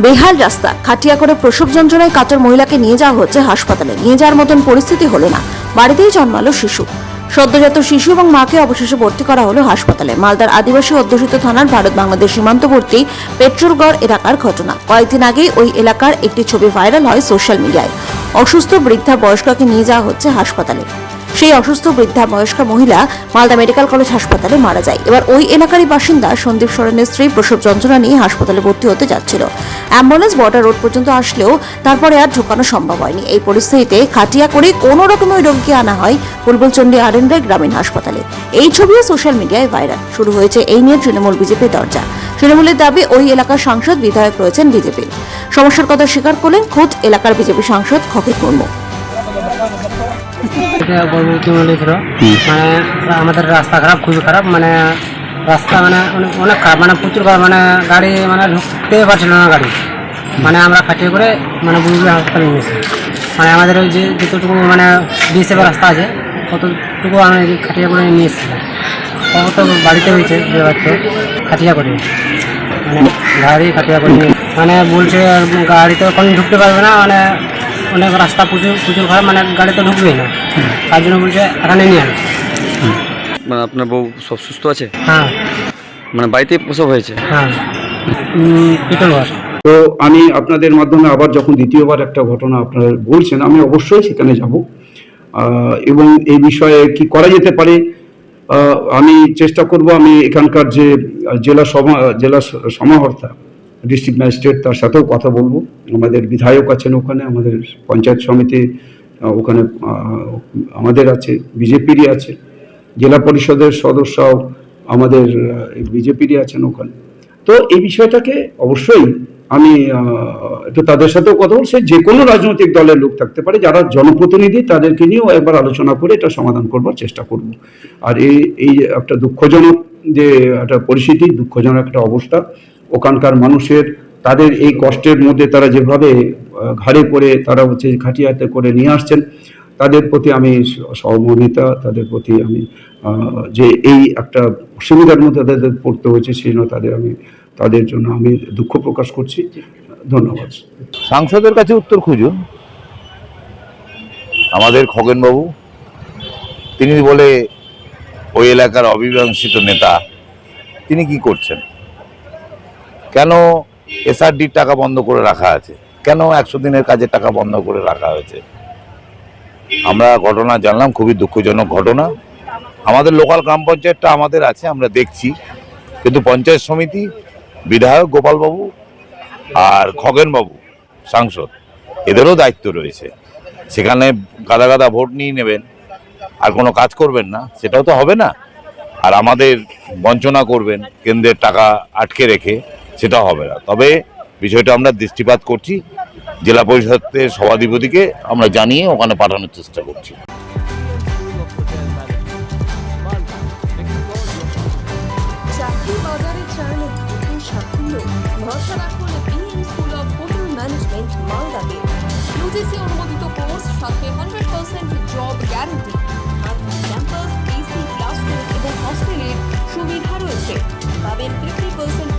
বেহাল রাস্তা। খাটিয়া করে প্রসব যন্ত্রণায় কাতর মহিলাকে নিয়ে যাওয়া হচ্ছে হাসপাতালে। নিয়ে যাওয়ার মতন পরিস্থিতি হলো না। বাড়িতেই জন্মালো শিশু। সদ্যজাত শিশু এবং মাকে অবশেষে ভর্তি করা হলো হাসপাতালে। মালদার আদিবাসী অধ্যুষিত থানার ভারত বাংলাদেশ সীমান্তবর্তী পেট্রোলগড় এলাকার ঘটনা। কয়েকদিন আগেই ওই এলাকার একটি ছবি ভাইরাল হয় সোশ্যাল মিডিয়ায়। অসুস্থ বৃদ্ধা বয়স্ককে নিয়ে যাওয়া হচ্ছে হাসপাতালে। সেই অসুস্থ বৃদ্ধা বয়স্কা মহিলা মালদা মেডিকেল কলেজ হাসপাতালে মারা যায়। এবার ওই এলাকারই বাসিন্দা সন্দীপ সরেনের স্ত্রী প্রসব যন্ত্রণা নিয়ে হাসপাতালে ভর্তি হতে যাচ্ছিল। অ্যাম্বুলেন্স বর্ডার রোড পর্যন্ত আসলেও তারপরে আর ঢোকানো সম্ভব হয়নি। এই পরিস্থিতিতে খাটিয়া করে কোনো রকম ওই রোগীকে আনা হয় বুলবুলচন্ডী আরেন্দ্রাই গ্রামীণ হাসপাতালে। এই ছবিও সোশ্যাল মিডিয়ায় ভাইরাল। শুরু হয়েছে এই নিয়ে তৃণমূল বিজেপির দরজা। তৃণমূলের দাবি, ওই এলাকার সাংসদ বিধায়ক রয়েছেন বিজেপির। সমস্যার কথা স্বীকার করলেন খোদ এলাকার বিজেপি সাংসদ খকির মুর্মু। ছিল মানে আমাদের রাস্তা খারাপ খুবই খারাপ। মানে রাস্তা মানে অনেক খারাপ। মানে প্রচুর খারাপ। মানে গাড়ি মানে ঢুকতে পারছিল না গাড়ি। মানে আমরা খাটিয়ে করে মানে বুলবুলি হাসপাতালে নিয়েছি মানে আমাদের ওই যে যতটুকু মানে বিএসএফ রাস্তা আছে কতটুকু আমি খাটিয়ে করে নিয়ে এসেছিলাম কত বাড়িতে হয়েছে যে বাড়িতে। খাটিয়া করে। মানে গাড়ি খাটিয়া করে নিয়ে মানে বলছে গাড়িতে কোনো ঢুকতে পারবে না। মানে অনেক রাস্তা প্রচুর প্রচুর খারাপ মানে গাড়িতে ঢুকবেই না। তার জন্য বলছে এখানে নিয়ে আনো মানে আপনার বউ সব সুস্থ আছে? হ্যাঁ। মানে বাড়িতে প্রসব হয়েছে? হ্যাঁ। তো আমি আপনাদের মাধ্যমে আবার যখন দ্বিতীয়বার একটা ঘটনা আপনারা বলছেন আমি অবশ্যই সেখানে যাব। এবং এই বিষয়ে কি করা যেতে পারে আমি চেষ্টা করব আমি এখানকার যে জেলা সমা জেলা সমাহর্তা ডিস্ট্রিক্ট ম্যাজিস্ট্রেট তার সাথেও কথা বলব। আমাদের বিধায়ক আছেন ওখানে, আমাদের পঞ্চায়েত সমিতি ওখানে আমাদের আছে, বিজেপিরই আছে, জেলা পরিষদের সদস্যও আমাদের বিজেপিরই আছেন ওখানে। তো এই বিষয়টাকে অবশ্যই আমি একটু তাদের সাথেও কথা বলছি, যে কোনো রাজনৈতিক দলের লোক থাকতে পারে, যারা জনপ্রতিনিধি, তাদেরকে নিয়েও একবার আলোচনা করে এটা সমাধান করবার চেষ্টা করব। আর এই এই একটা দুঃখজনক যে একটা পরিস্থিতি, দুঃখজনক একটা অবস্থা ওখানকার মানুষের, তাদের এই কষ্টের মধ্যে তারা যেভাবে ঘাড়ে করে তারা হচ্ছে খাটিয়াতে করে নিয়ে আসছেন, তাদের প্রতি আমি সহমর্মিতা, তাদের প্রতি আমি যে এই একটা অসুবিধার মধ্যে তাদের পড়তে হয়েছে সেই জন্য তাদের আমি, তাদের জন্য আমি দুঃখ প্রকাশ করছি। ধন্যবাদ। সাংসদের কাছে উত্তর খুঁজুন। আমাদের খগেনবাবু, তিনি বলে, ওই এলাকার অবিবাংশিত নেতা, তিনি কি করছেন? কেন এসআরডির টাকা বন্ধ করে রাখা আছে? কেন একশো দিনের কাজে টাকা বন্ধ করে রাখা হয়েছে? আমরা ঘটনা জানলাম, খুবই দুঃখজনক ঘটনা। আমাদের লোকাল গ্রাম পঞ্চায়েতটা আমাদের আছে, আমরা দেখছি। কিন্তু পঞ্চায়েত সমিতি, বিধায়ক গোপালবাবু আর খগেনবাবু, সাংসদ, এদেরও দায়িত্ব রয়েছে। সেখানে গাদা গাদা ভোট নিয়ে নেবেন। আর কোনো কাজ করবেন না, সেটাও তো হবে না। আর আমাদের বঞ্চনা করবেন, কেন্দ্রের টাকা আটকে রেখে। সেটাও হবে না। তবে বিষয়টা আমরা দৃষ্টিপাত করছি, জেলা পরিষদের সভাধিপতিকে আমরা জানিয়ে ওখানে পাঠানোর চেষ্টা করছি। সুবিধা রয়েছে। পাবেন ফিফটি পার্সেন্ট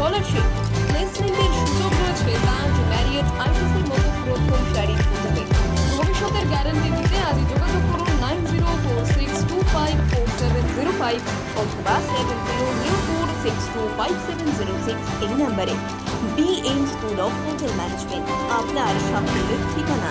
স্কলারশিপ প্লেসমেন্টের সুযোগ রয়েছে ব্যাংক ম্যারিয়েট আইটিসির মতো প্রথম সারির হোটেলে ভবিষ্যতের গ্যারান্টি দিতে আজই যোগাযোগ করুন nine zero four six two five four seven zero five অথবা seven zero zero four six two five seven zero six এই নাম্বারে B M school of hotel management আপনার সাফল্যের ঠিকানা।